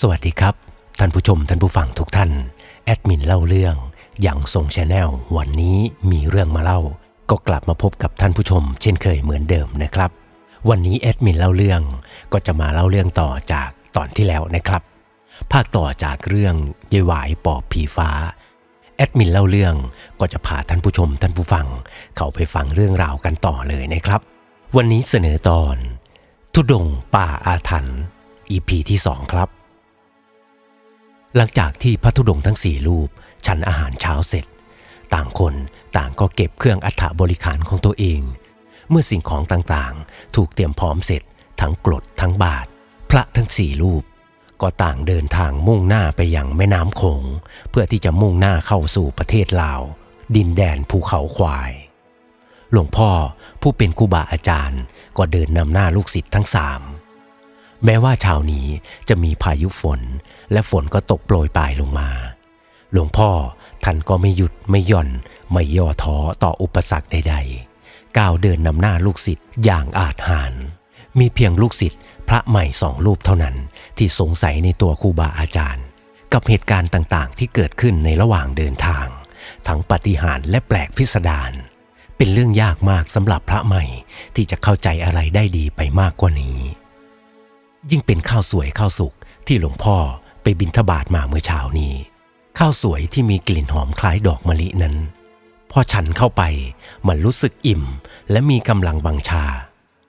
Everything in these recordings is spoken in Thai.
สวัสดีครับ ท่านผู้ชมท่านผู้ฟังทุกท่าน แอดมินเล่าเรื่องอย่างทรงชาแนลวันนี้มีเรื่องมาเล่า ก็กลับมาพบกับท่านผู้ชม เช่นเคยเหมือนเดิมนะครับ วันนี้แอดมินเล่าเรื่องก็จะมาเล่าเรื่องต่อจากตอนที่แล้วนะครับ ภาคต่อจากเรื่องยายหวายปอบผีฟ้าแอดมินเล่าเรื่องก็จะพาท่านผู้ชมท่านผู้ฟัง เข้าไปฟังเรื่องราวกันต่อเลยนะครับ วันนี้เสนอตอน ทุดงป่าอาถรรพ์ EP ที่สองครับ หลังจากที่พระธุดงค์ทั้งสี่รูป ฉันอาหารเช้าเสร็จ ต่างคนต่างก็เก็บเครื่องอัฐบริขารของตัวเอง เมื่อสิ่งของต่างๆ ถูกเตรียมพร้อมเสร็จ ทั้งกรดทั้งบาท พระทั้งสี่รูป ก็ต่างเดินทางมุ่งหน้าไปยังแม่น้ำโขง เพื่อที่จะมุ่งหน้าเข้าสู่ประเทศลาว ดินแดนภูเขาควาย หลวงพ่อผู้เป็นครูบาอาจารย์ก็เดินนำหน้าลูกศิษย์ทั้งสามแม้ว่าเช้านี้จะมีพายุฝน และฝนก็ตกโปรยปลายลงมา หลวงพ่อท่านก็ไม่หยุดไม่หย่อน ไม่ย่อท้อต่ออุปสรรคใด ๆ ก้าวเดินนำหน้าลูกศิษย์อย่างอาจหาร มีเพียงลูกศิษย์พระใหม่สองรูปเท่านั้นที่สงสัยในตัวครูบาอาจารย์ กับเหตุการณ์ต่างๆ ที่เกิดขึ้นในระหว่างเดินทาง ทั้งปฏิหารและแปลกพิสดารเป็นเรื่องยากมากสำหรับพระใหม่ที่จะเข้าใจอะไรได้ดีไปมากกว่านี้ ยิ่งเป็นข้าวสวยข้าวสุกที่หลวงพ่อ ไปบิณฑบาตมาเมื่อเช้านี้ ข้าวสวยที่มีกลิ่นหอมคล้ายดอกมะลินั้น พอฉันเข้าไปมันรู้สึกอิ่ม และมีกำลังบังชา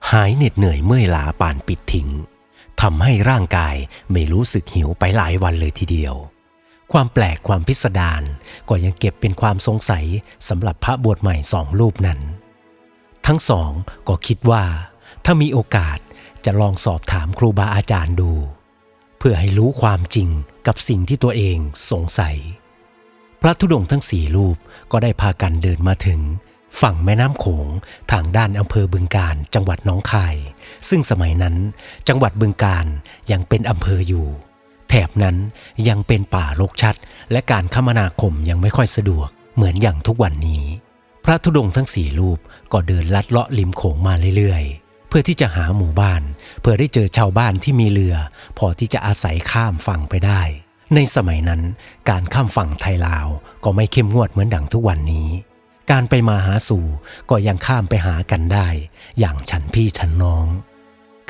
หายเหน็ดเหนื่อยเมื่อยล้าปานปิดทิ้งทำให้ร่างกายไม่รู้สึกหิวไปหลายวันเลยทีเดียว ความแปลกความพิสดารก็ยังเก็บเป็นความสงสัยสำหรับพระบวชใหม่สองรูปนั้น ทั้งสองก็คิดว่า ถ้ามีโอกาสจะลองสอบถามครูบาอาจารย์ดู เพื่อให้รู้ความจริงกับสิ่งที่ตัวเองสงสัย พระธุดงค์ทั้งสี่รูปก็ได้พากันเดินมาถึง ฝั่งแม่น้ำโขงทางด้านอำเภอบึงการจังหวัดหนองคาย ซึ่งสมัยนั้นจังหวัดบึงการยังเป็นอำเภออยู่ แถบนั้นยังเป็นป่ารกชัด และการคมนาคมยังไม่ค่อยสะดวกเหมือนอย่างทุกวันนี้ พระธุดงค์ทั้งสี่รูปก็เดินลัดเลาะริมโขงมาเรื่อยๆ เพื่อที่จะหาหมู่บ้าน พื่อได้เจอชาวบ้านที่มีเรือ พอที่จะอาศัยข้ามฝั่งไปได้ ในสมัยนั้น การข้ามฝั่งไทยลาวก็ไม่เข้มงวดเหมือนดังทุกวันนี้ การไปมาหาสู่ก็ยังข้ามไปหากันได้ อย่างฉันพี่ฉันน้อง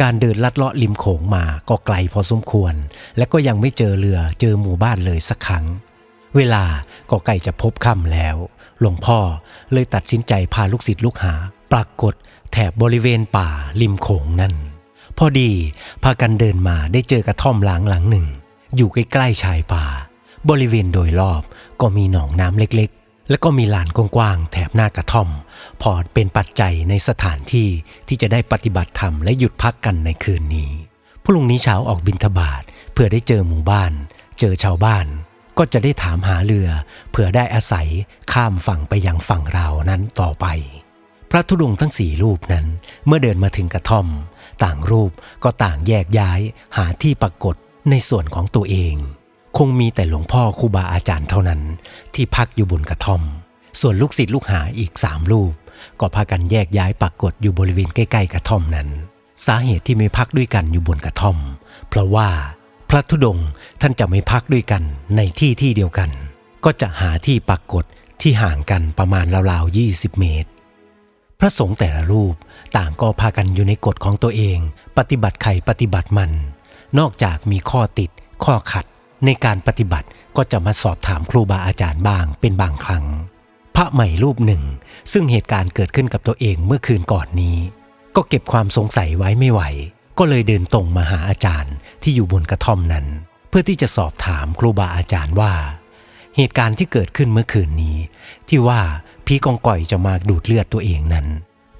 การเดินลัดเลาะริมโขงมาก็ไกลพอสมควร และก็ยังไม่เจอเรือเจอหมู่บ้านเลยสักครั้ง เวลาก็ใกล้จะพบค่ำแล้ว หลวงพ่อเลยตัดสินใจพาลูกศิษย์ลูกหา ปรากฏแถบบริเวณป่าริมโขงนั่น พอดีพากันเดินมาได้เจอกระท่อมหลังหลังหนึ่ง อยู่ใกล้ๆชายป่า บริเวณโดยรอบก็มีหนองน้ำเล็กๆ และก็มีลานกว้างๆแถบหน้ากระท่อม พอเป็นปัจจัยในสถานที่ที่จะได้ปฏิบัติธรรมและหยุดพักกันในคืนนี้พรุ่งนี้เช้าออกบิณฑบาตเพื่อได้เจอหมู่บ้าน เจอชาวบ้าน ก็จะได้ถามหาเรือเพื่อได้อาศัยข้ามฝั่งไปยังฝั่งเรานั้นต่อไป พระธุดงค์ทั้งสี่รูปนั้นเมื่อเดินมาถึงกระท่อม ต่างรูปก็ต่างแยกย้ายหาที่ปรากฏในส่วนของตัวเอง คงมีแต่หลวงพ่อครูบาอาจารย์เท่านั้น ที่พักอยู่บนกระท่อม ส่วนลูกศิษย์ลูกหาอีกสามรูป ก็พากันแยกย้ายปรากฏอยู่บริเวณใกล้ๆกระท่อมนั้น สาเหตุที่ไม่พักด้วยกันอยู่บนกระท่อม เพราะว่าพระธุดงค์ท่านจะไม่พักด้วยกันในที่ที่เดียวกัน ก็จะหาที่ปรากฏที่ห่างกันประมาณราวๆ20 เมตร พระสงฆ์แต่ละรูป ต่างก็พากันอยู่ในกฎของตัวเอง ปฏิบัติใครปฏิบัติมัน นอกจากมีข้อติด ข้อขัด ในการปฏิบัติก็จะมาสอบถามครูบาอาจารย์บ้างเป็นบางครั้ง พระใหม่รูปหนึ่ง ซึ่งเหตุการณ์เกิดขึ้นกับตัวเองเมื่อคืนก่อนนี้ ก็เก็บความสงสัยไว้ไม่ไหว ก็เลยเดินตรงมาหาอาจารย์ที่อยู่บนกระท่อมนั้น เพื่อที่จะสอบถามครูบาอาจารย์ว่า เหตุการณ์ที่เกิดขึ้นเมื่อคืนนี้ ที่ว่าผีกองก่อยจะมาดูดเลือดตัวเองนั้น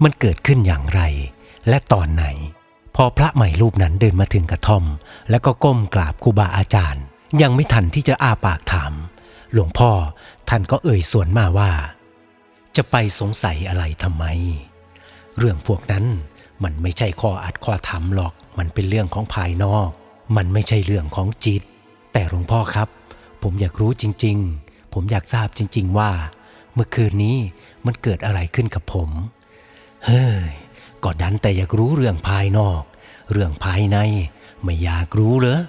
มันเกิดขึ้นอย่างไร และตอนไหน พอพระใหม่รูปนั้นเดินมาถึงกระท่อม แล้วก็ก้มกราบครูบาอาจารย์ ยังไม่ทันที่จะอ้าปากถาม หลวงพ่อท่านก็เอ่ยสวนมาว่า จะไปสงสัยอะไรทำไม เรื่องพวกนั้นมันไม่ใช่ข้ออัดข้อถามหรอก มันเป็นเรื่องของภายนอก มันไม่ใช่เรื่องของจิต แต่หลวงพ่อครับ ผมอยากรู้จริง ๆ ผมอยากทราบจริง ๆ ว่า เมื่อคืนนี้มันเกิดอะไรขึ้นกับผม เฮ้ยก็ดันแต่อยากรู้เรื่องภายนอก เรื่องภายในไม่อยากรู้เหรอ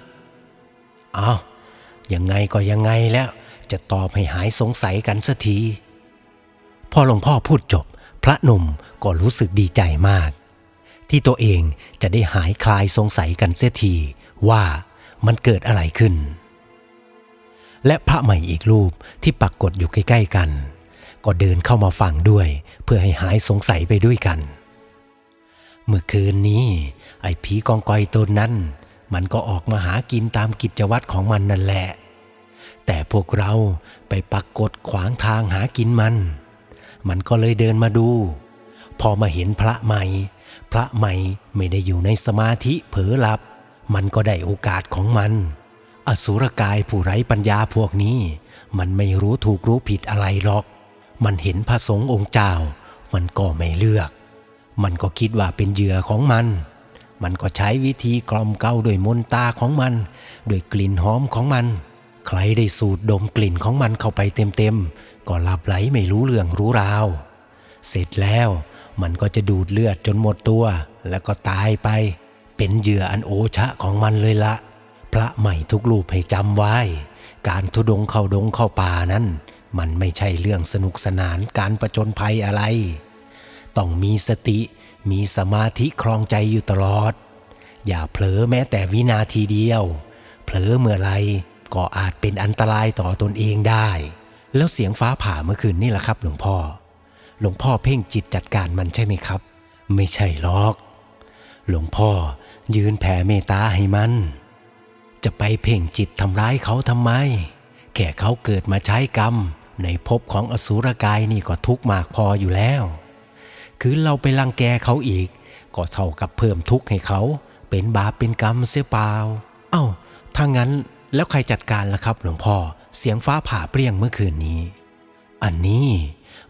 เอายังไงก็ยังไงแล้ว จะตอบให้หายสงสัยกันสักที พอหลวงพ่อพูดจบ พระหนุ่มก็รู้สึกดีใจมาก ที่ตัวเองจะได้หายคลายสงสัยกันเสียทีว่ามันเกิดอะไรขึ้น และพระใหม่อีกรูปที่ปักกฏอยู่ใกล้ ๆ กัน ก็เดินเข้ามาฟังด้วย เพื่อให้หายสงสัยไปด้วยกัน เมื่อคืนนี้ ไอ้ผีกองกอยตนนั้น มันก็ออกมาหากินตามกิจวัตรของมันนั่นแหละ แต่พวกเราไปปักกฏขวางทางหากินมัน มันก็เลยเดินมาดู พอมาเห็นพระใหม่ พระใหม่ไม่ได้อยู่ในสมาธิเผลอหลับ มันก็ได้โอกาสของมันอสุรกายผู้ไร้ปัญญาพวกนี้ มันไม่รู้ถูกรู้ผิดอะไรหรอก มันเห็นพระสงฆ์องค์เจ้า มันก็ไม่เลือก มันก็คิดว่าเป็นเหยื่อของมัน มันก็ใช้วิธีกล่อมเกลาด้วยมนตาของมันด้วยกลิ่นหอมของมัน ใครได้สูดดมกลิ่นของมันเข้าไปเต็มๆก็หลับไหลไม่รู้เรื่องรู้ราว เสร็จแล้วมันก็จะดูดเลือดจนหมดตัว แล้วก็ตายไป เป็นเหยื่ออันโอชะของมันเลยละ พระใหม่ทุกรูปให้จำไว้ การทุดงเข้าดงเข้าป่านั้น มันไม่ใช่เรื่องสนุกสนานการประจนภัยอะไร ต้องมีสติมีสมาธิครองใจอยู่ตลอด อย่าเผลอแม้แต่วินาทีเดียว เผลอเมื่อไรก็อาจเป็นอันตรายต่อตนเองได้ แล้วเสียงฟ้าผ่าเมื่อคืนนี่แหละครับ หลวงพ่อ หลวงพ่อเพ่งจิตจัดการมันใช่ไหมครับ ไม่ใช่หรอก หลวงพ่อยืนแผ่เมตตาให้มัน จะไปเพ่งจิตทำร้ายเขาทำไม แค่เขาเกิดมาใช้กรรม ในภพของอสูรกายนี่ก็ทุกข์มากพออยู่แล้ว คือเราไปรังแกเขาอีก ก็เท่ากับเพิ่มทุกข์ให้เขาเป็นบาปเป็นกรรมเสียเปล่า เอ้า ถ้างั้นแล้วใครจัดการล่ะครับ หลวงพ่อ เสียงฟ้าผ่าเปรี้ยงเมื่อคืนนี้ อันนี้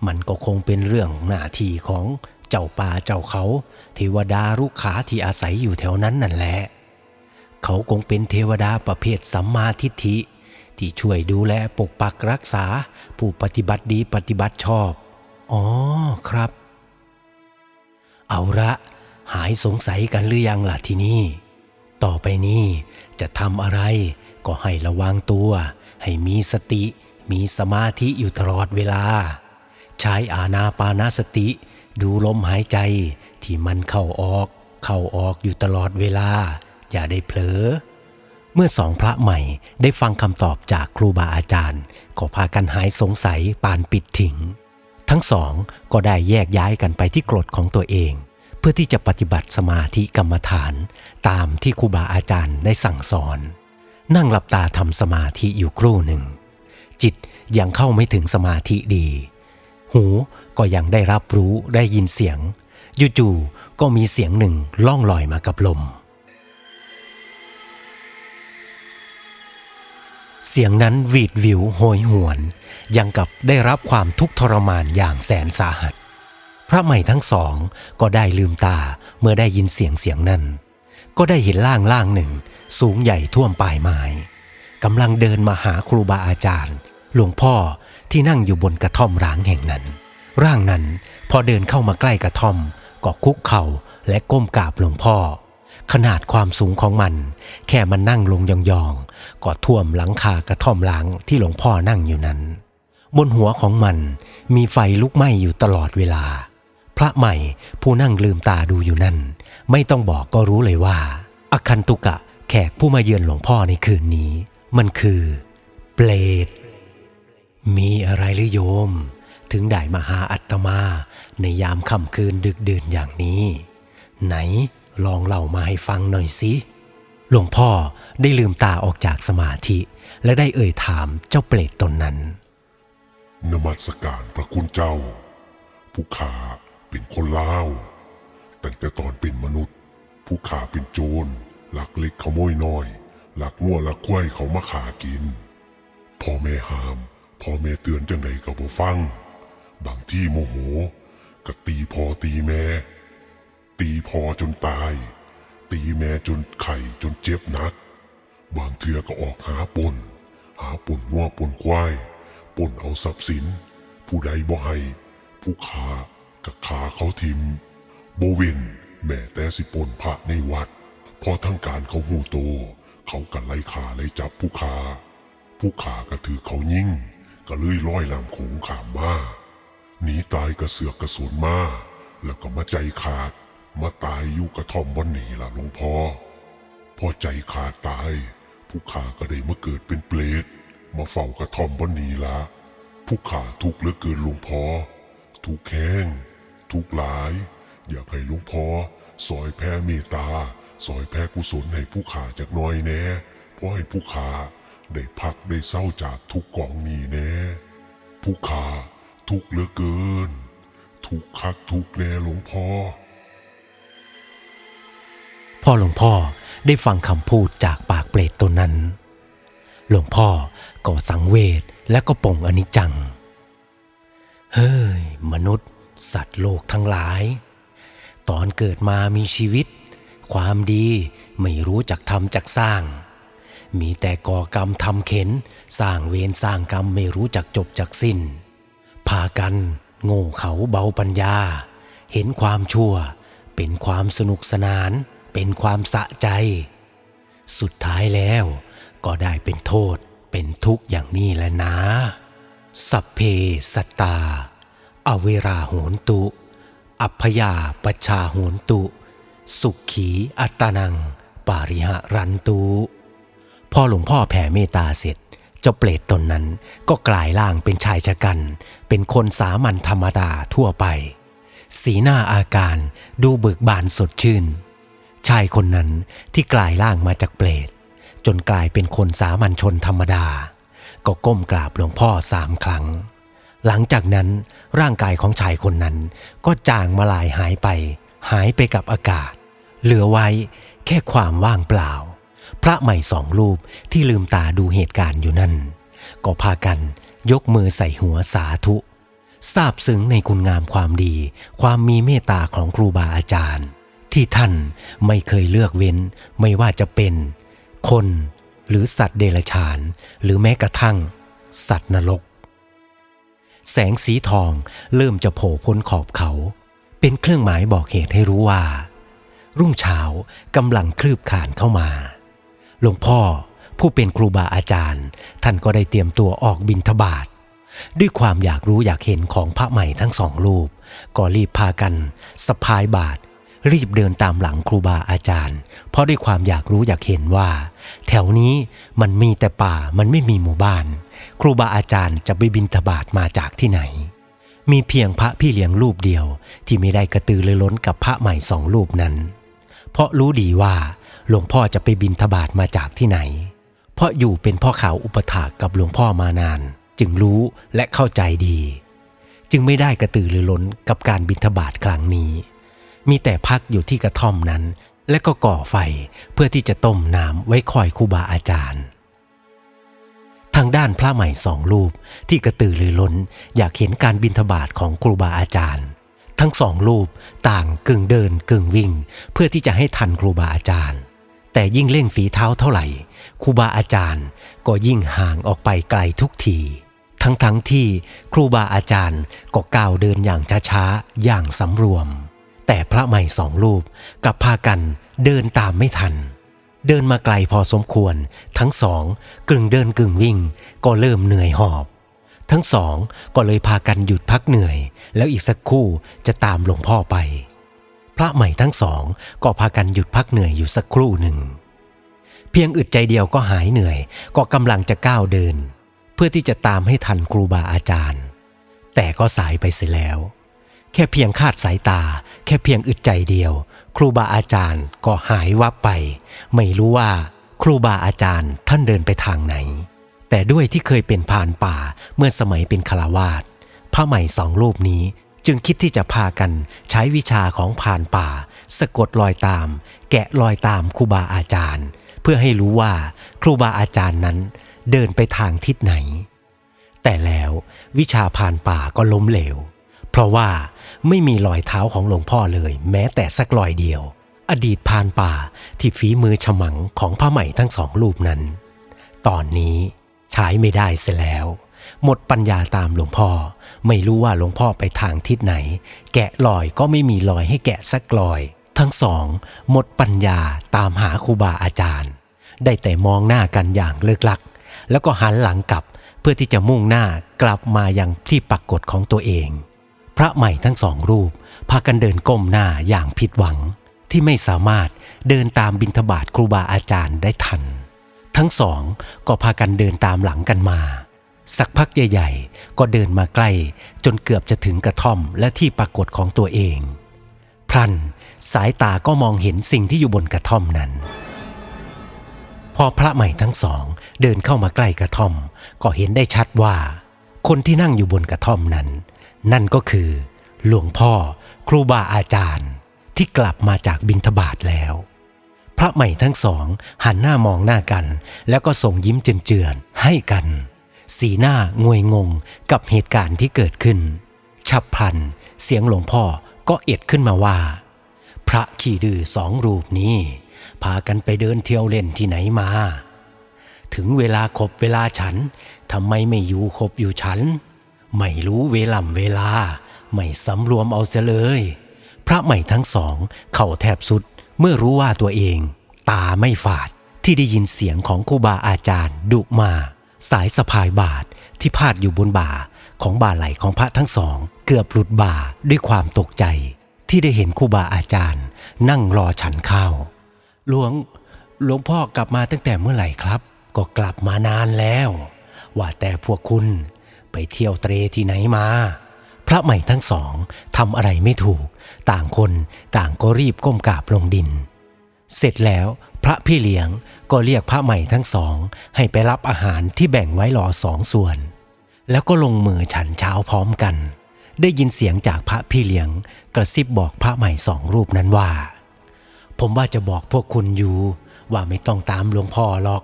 มันก็คงเป็นเรื่องหน้าที่ของเจ้าป่าเจ้าเขาเทวดาลูกขาที่อาศัยอยู่แถวนั้นนั่นแหละ เขาคงเป็นเทวดาประเภทสัมมาทิฏฐิ ที่ช่วยดูแลปกปักรักษา ผู้ปฏิบัติดีปฏิบัติชอบ อ๋อครับ เอาละหายสงสัยกันหรือยังล่ะที่นี้ต่อไปนี้จะทำอะไรก็ให้ระวังตัว ให้มีสติ มีสมาธิอยู่ตลอดเวลา ใช้อานาปานาสติ ดูลมหายใจที่มันเข้าออก เข้าออกอยู่ตลอดเวลา อย่าได้เผลอ เมื่อสองพระใหม่ได้ฟังคำตอบจากครูบาอาจารย์ ก็พากันหายสงสัยปานปิดถิง ทั้งสองก็ได้แยกย้ายกันไปที่กรดของตัวเอง เพื่อที่จะปฏิบัติสมาธิกรรมฐาน ตามที่ครูบาอาจารย์ได้สั่งสอน นั่งหลับตาทำสมาธิอยู่ครู่หนึ่ง จิตยังเข้าไม่ถึงสมาธิดี หูก็ยังได้รับรู้ได้ยินเสียงจู่ๆก็มีเสียงหนึ่งล่องลอยมากับลม เสียงนั้นหวีดวิวโหยหวน ยังกับได้รับความทุกข์ทรมานอย่างแสนสาหัส พระใหม่ทั้งสองก็ได้ลืมตาเมื่อได้ยินเสียงเสียงนั้น ก็ได้เห็นร่างร่างหนึ่ง สูงใหญ่ท่วมปลายไม้กำลังเดินมาหาครูบาอาจารย์ หลวงพ่อที่นั่งอยู่บนกระท่อมร้างแห่งนั้น ร่างนั้นพอเดินเข้ามาใกล้กระท่อมก็คุกเข่าและก้มกราบหลวงพ่อ ขนาดความสูงของมัน แค่มันนั่งลงยองๆก็ท่วมหลังคากระท่อมหล้างที่หลวงพ่อนั่งอยู่นั้น บนหัวของมันมีไฟลุกไหม้อยู่ตลอดเวลา พระใหม่ผู้นั่งลืมตาดูอยู่นั่น ไม่ต้องบอกก็รู้เลยว่า อคันตุกะแขกผู้มาเยือนหลวงพ่อในคืนนี้ มันคือเปรตมีอะไรหรือโยม ถึงได้มาหาอัตมาในยามค่ำคืนดึกดื่นอย่างนี้ ไหน ลองเล่ามาให้ฟังหน่อยสิหลวงพ่อได้ลืมตาออกจากสมาธิ และได้เอ่ยถามเจ้าเปรตตนนั้น นมัสการพระคุณเจ้า ผู้ขาเป็นคนลาว ตั้งแต่ตอนเป็นมนุษย์ ผู้ขาเป็นโจรหลักเล็กขโมยน้อย หลักงัวหลักควายเขามาขากิน พ่อแม่ห้ามพ่อแม่เตือนจังใดก็บ่ฟัง บางที่โมโหก็ตีพ่อตีแม่ ตีพอจนตาย ตีแม่จนไข่จนเจ็บนัก บางเทือก็ออกหาปนหาปนงัวปนควายปนเอาทรัพย์สิน ผู้ใดบ่ให้ผู้ขากัขาเขาทิมโบเวนแม่แต่สิปนพระในวัด พอทั้งการเขาหูโต เขากันไล่ขาไล่จับผู้ขาผู้ขาก็ถือเขายิ่งก็เลยร้อยลำโขงขามมาหนีตายกระเสือกกระสุนมา แล้วก็มาใจขาด มาตายอยู่กระท่อมบนหนีล่ะหลวงพ่อพ่อใจขาดตาย ผู้ขาก็ได้มาเกิดเป็นเปรตมาเฝ้ากระท่อมบนหนีละผู้ขาทุกข์เหลือเกินหลวงพ่อทุกแห้งทุกหลาย อยากให้หลวงพ่อสอยแผ่เมตตาสอยแผ่กุศลให้ผู้ขาจากน้อยแน่เพราะให้ผู้ขาได้พักได้เศร้าจากทุกกองนี้แน่ผู้ขาทุกเหลือเกิน ทุกคักทุกแน่หลวงพ่อ อหลวงพ่อได้ฟังคำพูดจากปากเปรตตนนั้น หลวงพ่อก็สังเวชและก็ปลงอนิจจัง เฮ้ย มนุษย์ สัตว์โลกทั้งหลาย ตอนเกิดมามีชีวิต ความดีไม่รู้จักทำจักสร้าง มีแต่ก่อกรรมทำเข็น สร้างเวรสร้างกรรมไม่รู้จักจบจักสิ้น พากัน โง่เขาเบาปัญญา เห็นความชั่วเป็นความสนุกสนาน เป็นความสะใจ สุดท้ายแล้วก็ได้เป็นโทษเป็นทุกข์อย่างนี้แหละนะ สัพเพสัตตา อเวราโหนตุ อัพยาปชาโหนตุ สุขีอัตตานัง ปาริหะรันตุ พอหลวงพ่อแผ่เมตตาเสร็จเจ้าเปรตตนนั้นก็กลายร่างเป็นชายชะกัน เป็นคนสามัญธรรมดาทั่วไป สีหน้าอาการดูเบิกบานสดชื่น ชายคนนั้นที่กลายร่างมาจากเปรตจนกลายเป็นคนสามัญชนธรรมดา ก็ก้มกราบหลวงพ่อสามครั้ง หลังจากนั้นร่างกายของชายคนนั้น ก็จางมาลายหายไป หายไปกับอากาศ เหลือไว้แค่ความว่างเปล่า พระใหม่สองรูปที่ลืมตาดูเหตุการณ์อยู่นั่น ก็พากันยกมือใส่หัวสาธุซาบซึ้งในคุณงามความดี ความมีเมตตาของครูบาอาจารย์ ที่ท่านไม่เคยเลือกเว้น ไม่ว่าจะเป็น คนหรือสัตว์เดรัจฉาน หรือแม้กระทั่ง สัตว์นรก แสงสีทองเริ่มจะโผล่พ้นขอบเขา เป็นเครื่องหมายบอกเหตุให้รู้ว่า รุ่งเช้ากำลังคลืบคลานเข้ามา หลวงพ่อผู้เป็นครูบาอาจารย์ ท่านก็ได้เตรียมตัวออกบินทบาทด้วยความอยากรู้อยากเห็นของพระใหม่ทั้งสองรูป ก็รีบพากันสะพายบาท รีบเดินตามหลังครูบาอาจารย์ เพราะด้วยความอยากรู้อยากเห็นว่า แถวนี้มันมีแต่ป่ามันไม่มีหมู่บ้าน ครูบาอาจารย์จะไปบินทบาทมาจากที่ไหน มีเพียงพระพี่เลี้ยงรูปเดียว ที่ไม่ได้กระตือรือร้นกับพระใหม่สองรูปนั้น เพราะรู้ดีว่าหลวงพ่อจะไปบินทบาทมาจากที่ไหน เพราะอยู่เป็นพ่อขาวอุปถากกับหลวงพ่อมานาน จึงรู้และเข้าใจดี จึงไม่ได้กระตือรือร้นกับการบินทบาทครั้งนี้ มีแต่พักอยู่ที่กระท่อมนั้น และก็ก่อไฟเพื่อที่จะต้มน้ำไว้คอยครูบาอาจารย์ ทางด้านพระใหม่สองรูปที่กระตือรือร้นอยากเห็นการบินทบาทของครูบาอาจารย์ ทั้งสองรูปต่างกึ่งเดินกึ่งวิ่ง เพื่อที่จะให้ทันครูบาอาจารย์ แต่ยิ่งเร่งฝีเท้าเท่าไหร่ครูบาอาจารย์ก็ยิ่งห่างออกไปไกลทุกทีทั้งทั้งๆที่ครูบาอาจารย์ก็ก้าวเดินอย่างช้าๆ อย่างสำรวม แต่พระใหม่สองรูปกับพากันเดินตามไม่ทัน เดินมาไกลพอสมควร ทั้งสองกึ่งเดินกึ่งวิ่ง ก็เริ่มเหนื่อยหอบ ทั้งสองก็เลยพากันหยุดพักเหนื่อย แล้วอีกสักครู่จะตามหลวงพ่อไป พระใหม่ทั้งสองก็พากันหยุดพักเหนื่อยอยู่สักครู่หนึ่ง เพียงอึดใจเดียวก็หายเหนื่อย ก็กำลังจะก้าวเดิน เพื่อที่จะตามให้ทันครูบาอาจารย์ แต่ก็สายไปเสียแล้ว แค่เพียงคาดสายตา แค่เพียงอึดใจเดียว ครูบาอาจารย์ก็หายวับไป ไม่รู้ว่าครูบาอาจารย์ท่านเดินไปทางไหน แต่ด้วยที่เคยเป็นพรานป่าเมื่อสมัยเป็นคารวาสพระใหม่สองรูปนี้จึงคิดที่จะพากันใช้วิชาของพรานป่า สะกดรอยตาม แกะรอยตามครูบาอาจารย์ เพื่อให้รู้ว่าครูบาอาจารย์นั้น เดินไปทางทิศไหน แต่แล้ววิชาผ่านป่าก็ล้มเหลว เพราะว่า ไม่มีรอยเท้าของหลวงพ่อเลย แม้แต่สักรอยเดียว อดีตผ่านป่าที่ฝีมือฉมังของพระใหม่ทั้งสองรูปนั้น ตอนนี้ใช้ไม่ได้เสียแล้ว หมดปัญญาตามหลวงพ่อ ไม่รู้ว่าหลวงพ่อไปทางทิศไหน แกะรอยก็ไม่มีรอยให้แกะสักรอย ทั้งสอง หมดปัญญาตามหาครูบาอาจารย์ ได้แต่มองหน้ากันอย่างเลิกลัก แล้วก็หันหลังกลับเพื่อที่จะมุ่งหน้ากลับมายังที่ปรากฏของตัวเอง พระใหม่ทั้งสองรูป พากันเดินก้มหน้าอย่างผิดหวัง ที่ไม่สามารถเดินตามบิณฑบาตครูบาอาจารย์ได้ทัน ทั้งสองก็พากันเดินตามหลังกันมา สักพักใหญ่ๆ ก็เดินมาใกล้ จนเกือบจะถึงกระท่อมและที่ปรากฏของตัวเอง พลันสายตาก็มองเห็นสิ่งที่อยู่บนกระท่อมนั้น พอพระใหม่ทั้งสองเดินเข้ามาใกล้กระท่อม ก็เห็นได้ชัดว่า คนที่นั่งอยู่บนกระท่อมนั้น นั่นก็คือ หลวงพ่อครูบาอาจารย์ ที่กลับมาจากบิณฑบาตแล้ว พระใหม่ทั้งสองหันหน้ามองหน้ากัน แล้วก็ส่งยิ้มเจือนๆให้กัน สีหน้างวยงงกับเหตุการณ์ที่เกิดขึ้น ฉับพลัน เสียงหลวงพ่อก็เอ็ดขึ้นมาว่า พระขี่ดื้อสองรูปนี้ พากันไปเดินเที่ยวเล่นที่ไหนมา ถึงเวลาครบเวลาฉันทำไมไม่อยู่ครบอยู่ฉัน ไม่รู้เวล่ำเวลา ไม่สำรวมเอาเสียเลย พระใหม่ทั้งสอง เข่าแทบสุดเมื่อรู้ว่าตัวเอง ตาไม่ฝาดที่ได้ยินเสียงของครูบาอาจารย์ ดุมา สายสะพายบาทที่พาดอยู่บนบ่าของบ่าไหลของพระทั้งสอง เกือบหลุดบ่าด้วยความตกใจ ที่ได้เห็นครูบาอาจารย์ นั่งรอฉันข้าวหลวงหลวงพ่อกลับมาตั้งแต่เมื่อไหร่ครับ ก็กลับมานานแล้ว ว่าแต่พวกคุณ ไปเที่ยวเตรที่ไหนมา พระใหม่ทั้งสองทำอะไรไม่ถูก ต่างคนต่างก็รีบก้มกราบลงดิน เสร็จแล้วพระพี่เลี้ยงก็เรียกพระใหม่ทั้งสอง ให้ไปรับอาหารที่แบ่งไว้รอสองส่วน แล้วก็ลงมือฉันเช้าพร้อมกัน ได้ยินเสียงจากพระพี่เลี้ยง กระซิบบอกพระใหม่สองรูปนั้นว่า ผมว่าจะบอกพวกคุณอยู่ว่าไม่ต้องตามหลวงพ่อหรอก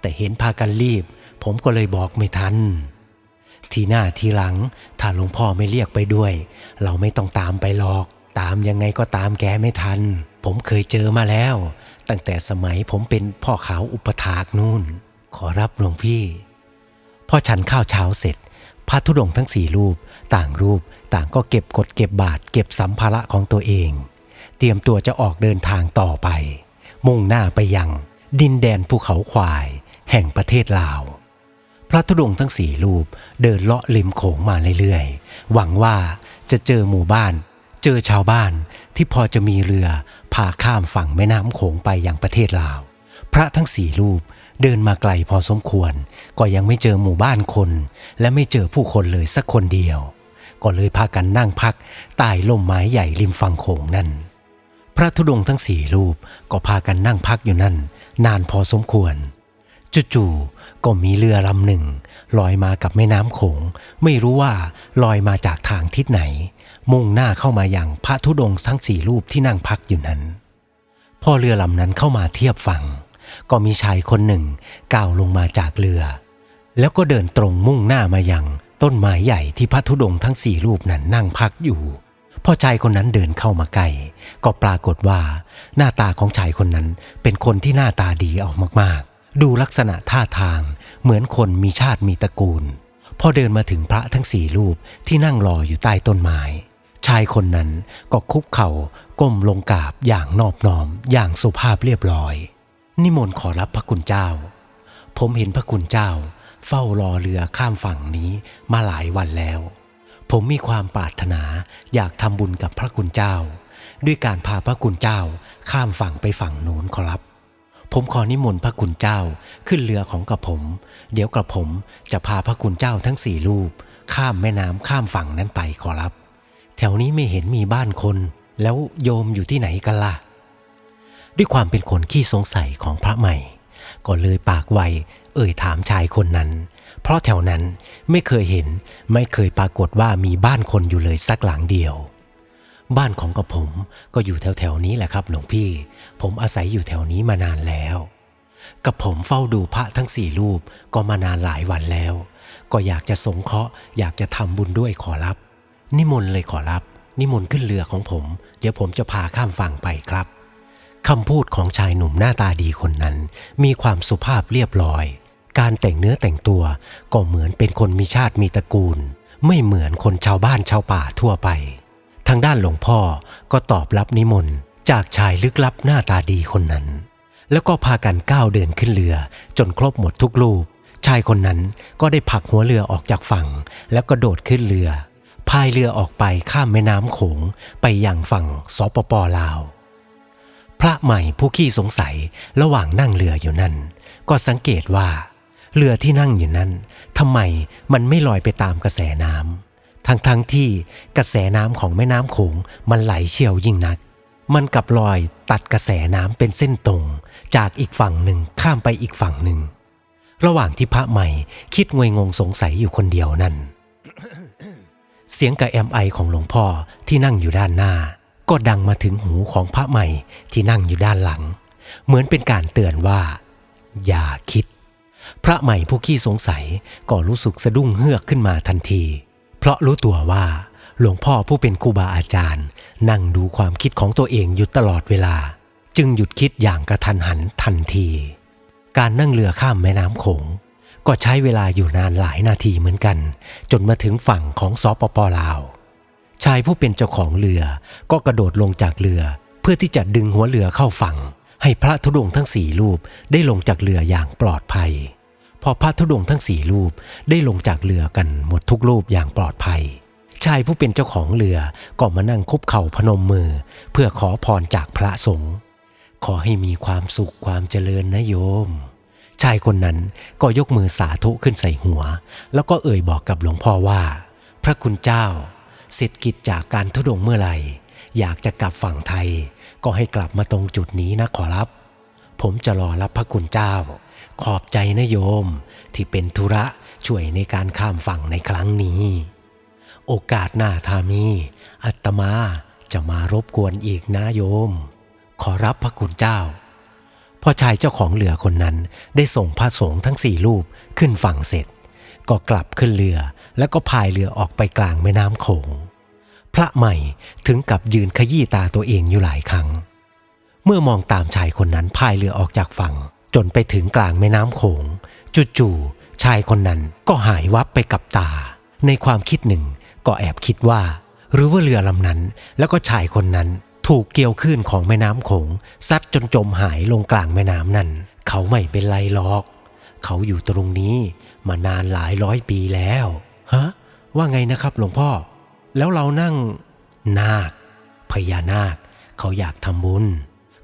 แต่เห็นพากันรีบ ผมก็เลยบอกไม่ทัน ทีหน้าทีหลัง ถ้าหลวงพ่อไม่เรียกไปด้วย เราไม่ต้องตามไปหรอก ตามยังไงก็ตามแกไม่ทัน ผมเคยเจอมาแล้ว ตั้งแต่สมัยผมเป็นพ่อขาวอุปถากนู่น ขอรับหลวงพี่ พอฉันข้าวเช้าเสร็จพระธุดงค์ทั้งสี่รูป ต่างรูปต่างก็เก็บกดเก็บบาทเก็บสัมภาระของตัวเอง เตรียมตัวจะออกเดินทางต่อไป มุ่งหน้าไปยัง ดินแดนภูเขาควาย แห่งประเทศลาว ระธุดงค์ทั้งสี่รูปเดินเลาะริมโขงมาเรื่อยๆ หวังว่าจะเจอหมู่บ้าน เจอชาวบ้านที่พอจะมีเรือพาข้ามฝั่งแม่น้ำโขงไปยังประเทศลาว พระทั้งสี่รูปเดินมาไกลพอสมควร ก็ยังไม่เจอหมู่บ้านคน และไม่เจอผู้คนเลยสักคนเดียว ก็เลยพากันนั่งพักใต้ล่มไม้ใหญ่ริมฝั่งโขงนั่น พระธุดงค์ทั้งสี่รูปก็พากันนั่งพักอยู่นั่น นานพอสมควรจู่ๆ ก็มีเรือลำหนึ่งลอยมากับแม่น้ำโขง ไม่รู้ว่าลอยมาจากทางทิศไหน มุ่งหน้าเข้ามาอย่างพระธุดงค์ทั้งสี่รูปที่นั่งพักอยู่นั้น พอเรือลำนั้นเข้ามาเทียบฝั่ง ก็มีชายคนหนึ่งก้าวลงมาจากเรือ แล้วก็เดินตรงมุ่งหน้ามายังต้นไม้ใหญ่ที่พระธุดงค์ทั้งสี่รูปนั้นนั่งพักอยู่พอชายคนนั้นเดินเข้ามาใกล้ก็ปรากฏว่า หน้าตาของชายคนนั้นเป็นคนที่หน้าตาดีออกมากๆ ดูลักษณะท่าทาง เหมือนคนมีชาติมีตระกูล พอเดินมาถึงพระทั้งสี่รูปที่นั่งรออยู่ใต้ต้นไม้ ชายคนนั้นก็คุกเข่าก้มลงกราบอย่างนอบน้อมอย่างสุภาพเรียบร้อย นิมนต์ขอรับพระคุณเจ้า ผมเห็นพระคุณเจ้า เฝ้ารอเรือข้ามฝั่งนี้มาหลายวันแล้ว ผมมีความปรารถนาอยากทำบุญกับพระคุณเจ้า ด้วยการพาพระคุณเจ้าข้ามฝั่งไปฝั่งโน้นขอรับ ผมขอนิมนต์พระคุณเจ้าขึ้นเรือของกระผม เดี๋ยวกระผมจะพาพระคุณเจ้าทั้งสี่รูป ข้ามแม่น้ำข้ามฝั่งนั้นไปขอรับ แถวนี้ไม่เห็นมีบ้านคน แล้วโยมอยู่ที่ไหนกันล่ะ ด้วยความเป็นคนขี้สงสัยของพระใหม่ ก็เลยปากไวเอ่ยถามชายคนนั้น เพราะแถวนั้นไม่เคยเห็นไม่เคยปรากฏว่ามีบ้านคนอยู่เลยสักหลังเดียว บ้านของกระผมก็อยู่แถวๆนี้แหละครับหลวงพี่ ผมอาศัยอยู่แถวนี้มานานแล้ว กับผมเฝ้าดูพระทั้งสี่รูปก็มานานหลายวันแล้ว ก็อยากจะสงเคราะห์อยากจะทำบุญด้วยขอรับ นิมนต์เลยขอรับ นิมนต์ขึ้นเรือของผม เดี๋ยวผมจะพาข้ามฝั่งไปครับคำพูดของชายหนุ่มหน้าตาดีคนนั้น มีความสุภาพเรียบร้อย การแต่งเนื้อแต่งตัวก็เหมือนเป็นคนมีชาติมีตระกูล ไม่เหมือนคนชาวบ้านชาวป่าทั่วไป ทางด้านหลวงพ่อก็ตอบรับนิมนต์ จากชายลึกลับหน้าตาดีคนนั้น แล้วก็พากันก้าวเดินขึ้นเรือ จนครบหมดทุกลูกชายคนนั้นก็ได้ผลักหัวเรือออกจากฝั่ง แล้วก็โดดขึ้นเรือ พายเรือออกไปข้ามแม่น้ำโขงไปยังฝั่งสปปลาว พระใหม่ผู้ขี้สงสัยระหว่างนั่งเรืออยู่นั้น ก็สังเกตว่า เรือที่นั่งอยู่นั้นทำไมมันไม่ลอยไปตามกระแสน้ำทั้งทั้งที่กระแสน้ำของแม่น้ำโขงมันไหลเชี่ยวยิ่งนัก มันกับลอยตัดกระแสน้ำเป็นเส้นตรง จากอีกฝั่งหนึ่งข้ามไปอีกฝั่งหนึ่ง ระหว่างที่พระใหม่คิดงวยงงสงสัยอยู่คนเดียวนั้นเสียงกระแอมไอของหลวงพ่อที่นั่งอยู่ด้านหน้า ก็ดังมาถึงหูของพระใหม่ที่นั่งอยู่ด้านหลัง เหมือนเป็นการเตือนว่า อย่าคิด พระใหม่ผู้ขี้สงสัยก็รู้สึกสะดุ้งเฮือกขึ้นมาทันที เพราะรู้ตัวว่า หลวงพ่อผู้เป็นครูบาอาจารย์ นั่งดูความคิดของตัวเองอยู่ตลอดเวลา จึงหยุดคิดอย่างกระทันหันทันที การนั่งเรือข้ามแม่น้ำโขง ก็ใช้เวลาอยู่นานหลายนาทีเหมือนกัน จนมาถึงฝั่งของสปปลาว ชายผู้เป็นเจ้าของเรือก็กระโดดลงจากเรือ เพื่อที่จะดึงหัวเรือเข้าฝั่ง ให้พระธุดงค์ทั้งสี่รูปได้ลงจากเรืออย่างปลอดภัยพอพระธุดงค์ทั้งสี่รูปได้ลงจากเรือกันหมดทุกรูปอย่างปลอดภัย ชายผู้เป็นเจ้าของเรือก็มานั่งคุบเข่าพนมมือ เพื่อขอพรจากพระสงฆ์ขอให้มีความสุขความเจริญนะโยม ชายคนนั้นก็ยกมือสาธุขึ้นใส่หัว แล้วก็เอ่ยบอกกับหลวงพ่อว่า พระคุณเจ้า เสร็จกิจจากการทุดงเมื่อไหร่ อยากจะกลับฝั่งไทย ก็ให้กลับมาตรงจุดนี้นะขอรับ ผมจะรอรับพระคุณเจ้า ขอบใจนะโยม ที่เป็นธุระช่วยในการข้ามฝั่งในครั้งนี้ โอกาสหน้าทามี อัตมาจะมารบกวนอีกนะโยม ขอรับพระคุณเจ้าพอชายเจ้าของเรือคนนั้นได้ส่งพระสงฆ์ทั้งสี่รูปขึ้นฝั่งเสร็จ ก็กลับขึ้นเรือแล้วก็พายเรือออกไปกลางแม่น้ำโขง พระใหม่ถึงกับยืนขยี้ตาตัวเองอยู่หลายครั้ง เมื่อมองตามชายคนนั้นพายเรือออกจากฝั่ง จนไปถึงกลางแม่น้ำโขงจู่ๆชายคนนั้นก็หายวับไปกับตา ในความคิดหนึ่ง ก็แอบคิดว่า หรือว่าเรือลำนั้น แล้วก็ชายคนนั้นถูกเกี่ยวคลื่นของแม่น้ำโขงซัดจนจมหายลงกลางแม่น้ำนั่น เขาไม่เป็นไรหรอก เขาอยู่ตรงนี้มานานหลายร้อยปีแล้วฮะว่าไงนะครับหลวงพ่อ แล้วเรานั่ง นาค พญานาค เขาอยากทำบุญ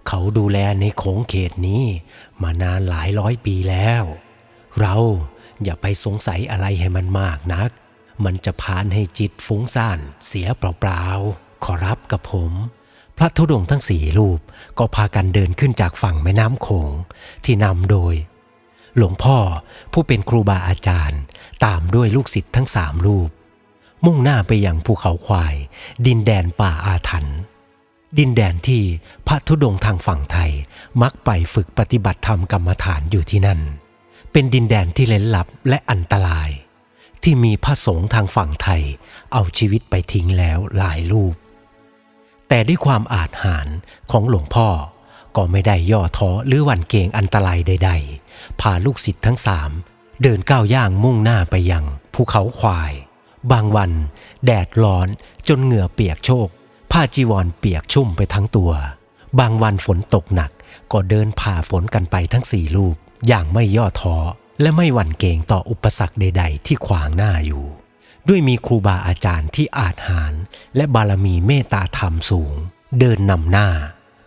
เขาดูแลในโขงเขตนี้ มานานหลายร้อยปีแล้ว เราอย่าไปสงสัยอะไรให้มันมากนัก มันจะพานให้จิตฟุ้งซ่านเสียเปล่าๆ ขอรับกับผม พระธุดงค์ทั้งสี่รูปก็พากันเดินขึ้นจากฝั่งแม่น้ำโขงที่นำโดย หลวงพ่อผู้เป็นครูบาอาจารย์ ตามด้วยลูกศิษย์ทั้งสามรูป มุ่งหน้าไปยังภูเขาควาย ดินแดนป่าอาถรรพ์ดินแดนที่พระธุดงค์ทางฝั่งไทยมักไปฝึกปฏิบัติธรรมกรรมฐานอยู่ที่นั่น เป็นดินแดนที่เล้นลับและอันตราย ที่มีพระสงฆ์ทางฝั่งไทย เอาชีวิตไปทิ้งแล้วหลายรูป แต่ด้วยความอาจหาญของหลวงพ่อ ก็ไม่ได้ย่อท้อหรือหวั่นเกรงอันตรายใด ๆ พาลูกศิษย์ทั้งสามเดินก้าวย่างมุ่งหน้าไปยังภูเขาควาย บางวัน แดดร้อนจนเหงื่อเปียกโชก ผ้าจีวรเปียกชุ่มไปทั้งตัว บางวันฝนตกหนักก็เดินผ่าฝนกันไปทั้งสี่ลูกอย่างไม่ย่อท้อ และไม่หวั่นเกรงต่ออุปสรรคใด ๆ ที่ขวางหน้าอยู่ ด้วยมีครูบาอาจารย์ที่อาจหาร และบารมีเมตตาธรรมสูง เดินนำหน้า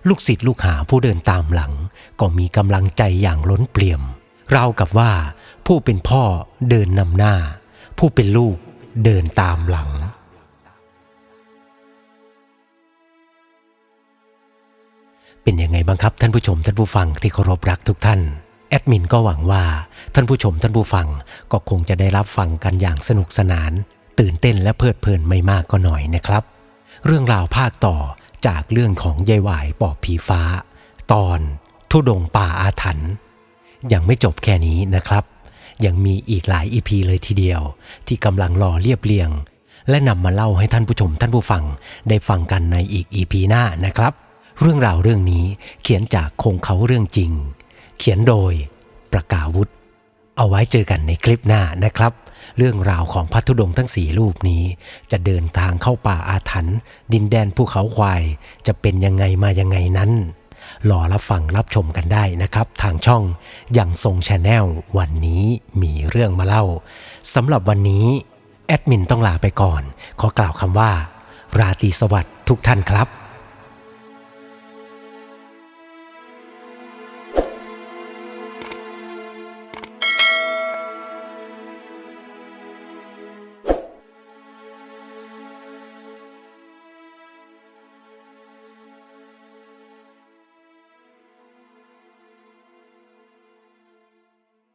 ลูกศิษย์ลูกหาผู้เดินตามหลัง ก็มีกำลังใจอย่างล้นเปี่ยมราวกับว่า ผู้เป็นพ่อเดินนำหน้า ผู้เป็นลูกเดินตามหลังเป็นยังไงบ้างครับท่านผู้ชมท่านผู้ฟังที่เคารพรักทุกท่าน แอดมินก็หวังว่าท่านผู้ชมท่านผู้ฟังก็คงจะได้รับฟังกันอย่างสนุกสนาน ตื่นเต้นและเพลิดเพลินไม่มากก็หน่อยนะครับ เรื่องราวภาคต่อจากเรื่องของยายวายปอบผีฟ้า ตอนทุดงป่าอาถรรพ์ยังไม่จบแค่นี้นะครับ ยังมีอีกหลายอีพีเลยทีเดียว ที่กำลังรอเรียบเรียง และนำมาเล่าให้ท่านผู้ชมท่านผู้ฟังได้ฟังกันในอีกอีพีหน้านะครับ เรื่องราวเรื่องนี้เขียนจากคงเขาเรื่องจริง เขียนโดยประกาวุธ เอาไว้เจอกันในคลิปหน้านะครับ เรื่องราวของพัทธุดงทั้งสี่รูปนี้ จะเดินทางเข้าป่าอาถรรพ์ดินแดนภูเขาควาย จะเป็นยังไงมายังไงนั้นรอรับฟังรับชมกันได้นะครับ ทางช่องอย่างทรงชาแนลวันนี้มีเรื่องมาเล่าสำหรับวันนี้ แอดมินต้องลาไปก่อน ขอกล่าวคำว่า ราตรีสวัสดิ์ทุกท่านครับ